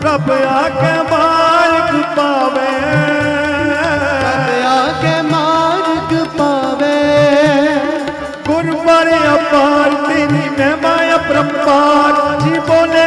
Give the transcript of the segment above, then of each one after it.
ਪ੍ਰਭ ਆਕੇ ਮਾਰਗ ਪਾਵੇ। ਆ ਕੇ ਮਾਰਗ ਪਾਵੇ। ਗੁਰ ਬਾਰੇ ਅਪਾਰ ਤੇਰੀ ਮਹਿਮਾ ਅਪਰੰਪਾਰ ਜੀ ਬੋਲੇ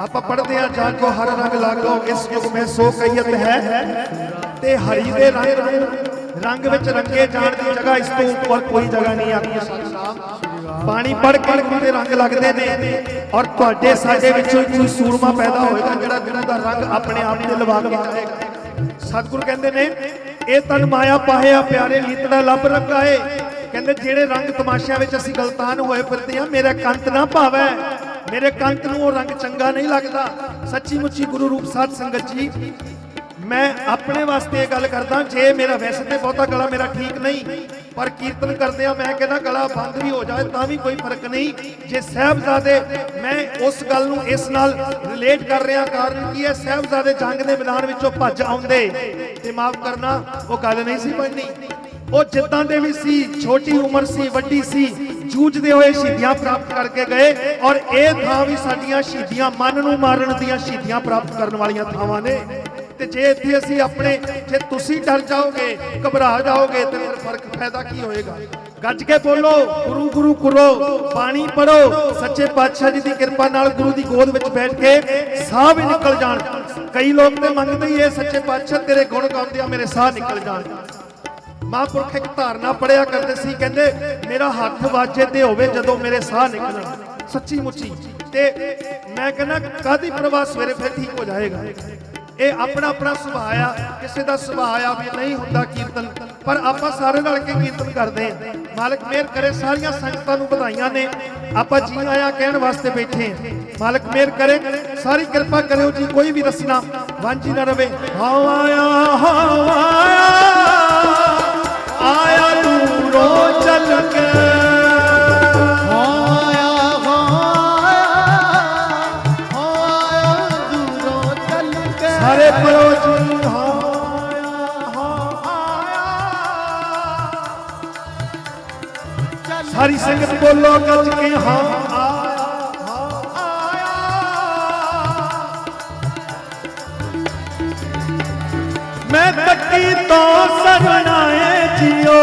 ਆਪਾਂ ਪੜਦੇ ਆ ਜੰਗ ਕੋ ਹਰ ਰੰਗ ਲਾਗੋ, ਇਸ ਯੁਗ ਮੇ ਸੋ ਕਈਤ ਹੈ। ਤੇ ਹਰੀ ਦੇ ਰੰਗ ਰੰਗ ਵਿੱਚ ਰੰਗੇ ਜਾਣ ਦੀ ਜਗ੍ਹਾ ਇਸ ਤੋਂ ਉੱਪਰ ਕੋਈ ਜਗ੍ਹਾ ਨਹੀਂ ਆਖੀ ਪਾਣੀ ਪੜ ਕੇ ਗੁਰੂ ਰੰਗ ਲੱਗਦੇ ਨੇ ਔਰ ਤੁਹਾਡੇ ਸਾਡੇ ਵਿੱਚੋਂ ਕੋਈ ਸੂਰਮਾ ਪੈਦਾ ਹੋਏਗਾ ਜਿਹੜਾ ਗੁਰੂ ਦਾ ਰੰਗ ਆਪਣੇ ਆਪ ਤੇ ਲਵਾ ਕੇ ਆਏਗਾ ਸਤਿਗੁਰੂ ਕਹਿੰਦੇ ਨੇ, ਇਹ ਤਨ ਮਾਇਆ ਪਾਹਿਆ ਪਿਆਰੇ ਲੀਤੜਾ ਲੱਭ ਰੰਗਾਏ। ਕਹਿੰਦੇ, ਜਿਹੜੇ ਰੰਗ ਤਮਾਸ਼ਿਆਂ ਵਿੱਚ ਅਸੀਂ ਗਲਤਾਨ ਹੋਏ ਫਿਰਦੇ ਆ ਮੇਰਾ ਕੰਤ ਨਾ ਭਾਵੈ। ਮੇਰੇ ਕੰਤ ਨੂੰ ਉਹ ਰੰਗ ਚੰਗਾ ਨਹੀਂ ਲੱਗਦਾ। ਸੱਚੀ ਮੁੱਚੀ ਗੁਰੂ ਰੂਪ ਸਾਧ ਸੰਗਤ ਜੀ, ਮੈਂ ਆਪਣੇ ਵਾਸਤੇ ਇਹ ਗੱਲ ਕਰਦਾ, ਜੇ ਮੇਰਾ ਵੈਸੇ ਤੇ ਬਹੁਤਾ ਗਲਾ ਮੇਰਾ ਠੀਕ ਨਹੀਂ, ਪਰ ਕੀਰਤਨ ਕਰਦੇ ਆ, ਮੈਂ ਕਹਿੰਦਾ ਗਲਾ ਬੰਦ ਵੀ ਹੋ ਜਾਏ, ਤਾਂ ਵੀ ਕੋਈ ਫ਼ਰਕ ਨਹੀਂ। ਜੇ ਸਹਿਬਜ਼ਾਦੇ, ਮੈਂ ਉਸ ਗੱਲ ਨੂੰ ਇਸ ਨਾਲ ਰਿਲੇਟ ਕਰ ਰਿਹਾ, ਕਾਰਨ ਕੀ ਹੈ? ਸਹਿਬਜ਼ਾਦੇ ਜੰਗ ਦੇ ਮੈਦਾਨ ਵਿੱਚੋਂ ਭੱਜ ਆਉਂਦੇ। ਤੇ ਮਾਫ ਕਰਨਾ, ਉਹ ਗੱਲ ਨਹੀਂ ਸੀ ਬਣਨੀ। ਉਹ ਜਿੱਦਾਂ ਦੇ ਵੀ ਸੀ, ਛੋਟੀ ਉਮਰ ਸੀ, ਵੱਡੀ ਸੀ ਜੂਝਦੇ ਹੋਏ ਸ਼ਹੀਦੀਆਂ ਪ੍ਰਾਪਤ ਕਰਕੇ ਗਏ ਔਰ ਇਹ ਥਾਂ ਵੀ ਸਾਡੀਆਂ ਸ਼ਹੀਦੀਆਂ ਮਨ ਨੂੰ ਮਾਰਨ ਦੀਆਂ ਸ਼ਹੀਦੀਆਂ ਪ੍ਰਾਪਤ ਕਰਨ ਵਾਲੀਆਂ ਥਾਵਾਂ ਨੇ। ਤੇ ਜੇ ਇੱਥੇ ਅਸੀਂ ਆਪਣੇ, ਜੇ ਤੁਸੀਂ ਡਰ ਜਾਓਗੇ, ਘਬਰਾ ਜਾਓਗੇ, ਤੇ ਫਿਰ ਫ਼ਰਕ ਫਾਇਦਾ ਕੀ ਹੋਏਗਾ? ਗੱਜ ਕੇ ਬੋਲੋ, ਗੁਰੂ ਗੁਰੂ ਕਰੋ ਪਾਣੀ ਪੜੋ ਸੱਚੇ ਪਾਤਸ਼ਾਹ ਜੀ ਦੀ ਕਿਰਪਾ ਨਾਲ ਗੁਰੂ ਦੀ ਗੋਦ ਵਿੱਚ ਬੈਠ ਕੇ ਸਾਹ ਵੀ ਨਿਕਲ ਜਾਣ। ਕਈ ਲੋਕ ਤੇ ਮੰਗਦੇ ਹੀ ਇਹ ਸੱਚੇ ਪਾਤਸ਼ਾਹ ਤੇਰੇ ਗੁਣ ਗਾਉਂਦੇ ਆ, ਮੇਰੇ ਸਾਹ ਨਿਕਲ ਜਾਣ। ਮਹਾਂਪੁਰਖ ਇੱਕ ਧਾਰਨਾ ਪੜਿਆ ਕਰਦੇ ਸੀ, ਕਹਿੰਦੇ, ਮੇਰਾ ਹੱਥ ਵਾਜੇ ਤੇ ਹੋਵੇ ਜਦੋਂ ਮੇਰੇ ਸਾਹ ਨਿਕਲਣ। ਸੱਚੀ ਮੁੱਚੀ। ਤੇ ਮੈਂ ਕਹਿੰਦਾ ਕਾਦੀ ਪ੍ਰਵਾਹ ਸਵੇਰੇ ਫਿਰ ਠੀਕ ਹੋ ਜਾਏਗਾ? ਇਹ ਆਪਣਾ ਆਪਣਾ ਸੁਭਾਅ ਆ। ਕਿਸੇ ਦਾ ਸੁਭਾਅ ਆ ਵੀ ਨਹੀਂ ਹੁੰਦਾ ਕੀਰਤਨ, ਪਰ ਆਪਾਂ ਸਾਰੇ ਰਲ ਕੇ ਕੀਰਤਨ ਕਰਦੇ ਹਾਂ। ਮਾਲਕ ਮਿਹਰ ਕਰੇ, ਸਾਰੀਆਂ ਸੰਗਤਾਂ ਨੂੰ ਵਧਾਈਆਂ ਨੇ। ਆਪਾਂ ਜੀ ਆਇਆ ਕਹਿਣ ਵਾਸਤੇ ਬੈਠੇ ਹਾਂ। ਮਾਲਕ ਮਿਹਰ ਕਰੇ, ਸਾਰੀ ਕਿਰਪਾ ਕਰਿਓ ਜੀ, ਕੋਈ ਵੀ ਰਸਨਾ ਵਾਂਝੀ ਨਾ ਰਵੇ। ਹਵਾਇਆ ਹਵਾਇਆ ਆਇਆ ਦੂਰੋਂ ਚੱਲ ਕੇ। ਸਾਰੇ ਪਰੋ ਜੀ ਸਾਰੀ ਸੰਗਤ ਬੋਲੋ ਗੱਜ ਕੇ ਹਾਂ ਮੈਂ ਤੱਕੀ ਤੋਂ ਸਰਣਾਏ ਜਿਓ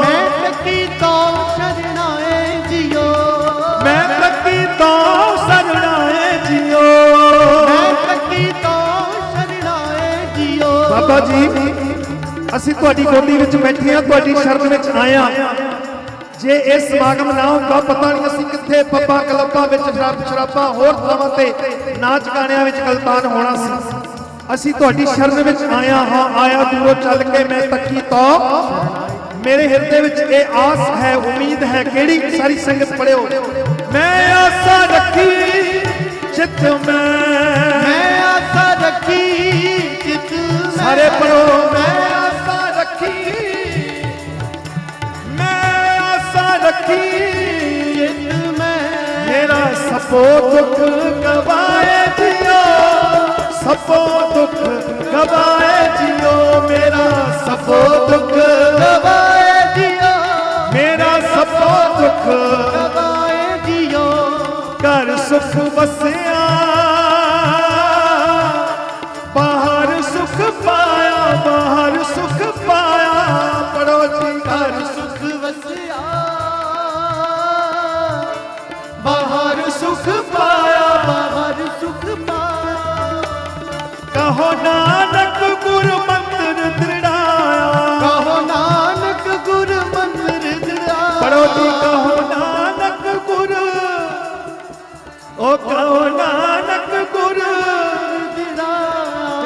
ਮੈਂ ਤੱਕੀ ਤੋਂ ਸ਼ਰਨਾਏ ਜਿਓ। ਮੈਂ ਤੱਕੀ ਤੋਂ ਸਰਣਾਏ ਜਿਓ। ਮੈਂ ਤੱਕੀ ਤੋਂ ਸ਼ਰਨਾਏ ਜਿਓ। ਬਾਬਾ ਜੀ ਅਸੀਂ ਤੁਹਾਡੀ ਗੋਦੀ ਵਿੱਚ ਬੈਠੇ ਆ ਤੁਹਾਡੀ ਸ਼ਰਨ ਵਿੱਚ ਆਏ ਆ ਜੇ ਇਹ ਸਮਾਗਮ ਨਾ ਹੁੰਦਾ ਪਤਾ ਨਹੀਂ ਅਸੀਂ ਕਿੱਥੇ ਪੱਪਾ ਕਲੱਬਾਂ ਵਿੱਚ ਸ਼ਰਾਬ ਸ਼ਰਾਬਾਂ ਹੋਰ ਥਾਵਾਂ ਤੇ ਨਾਚ ਗਾਣਿਆਂ ਵਿੱਚ ਗਲਤਾਨ ਹੋਣਾ ਸੀ। ਅਸੀਂ ਤੁਹਾਡੀ ਸ਼ਰਨ ਵਿੱਚ ਆਇਆ ਹਾਂ। ਆਇਆ ਦੂਰੋਂ ਚੱਲ ਕੇ ਮੈਂ ਤੱਕੀ ਤੋਂ ਮੇਰੇ ਹਿਰਦੇ ਵਿੱਚ ਇਹ ਆਸ ਹੈ, ਉਮੀਦ ਹੈ ਕਿਹੜੀ ਸਾਰੀ ਸੰਗਤ ਪੜਿਓ ਮੈਂ ਆਸਾ ਰੱਖੀ ਜਿੱਤ ਮੈਂ ਸੁਖ ਵਸਿਆ ਬਾਹਰ ਸੁਖ ਪਾਇਆ ਬਾਹਰ ਸੁਖ ਪਾਇਆ ਪੜੋ ਜੀ ਘਰ ਸੁਖ ਵਸਿਆ।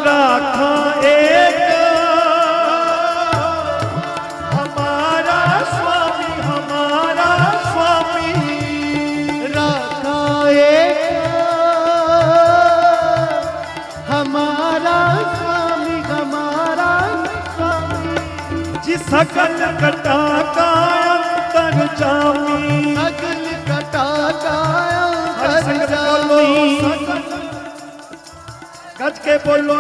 राखा एक। हमारा स्वामी हमारा स्वामी राखा एक। हमारा स्वामी हमारा स्वामी जिस सकल कटा कायम कर जामी सकल कटा कायम कर जामी गज के बोलो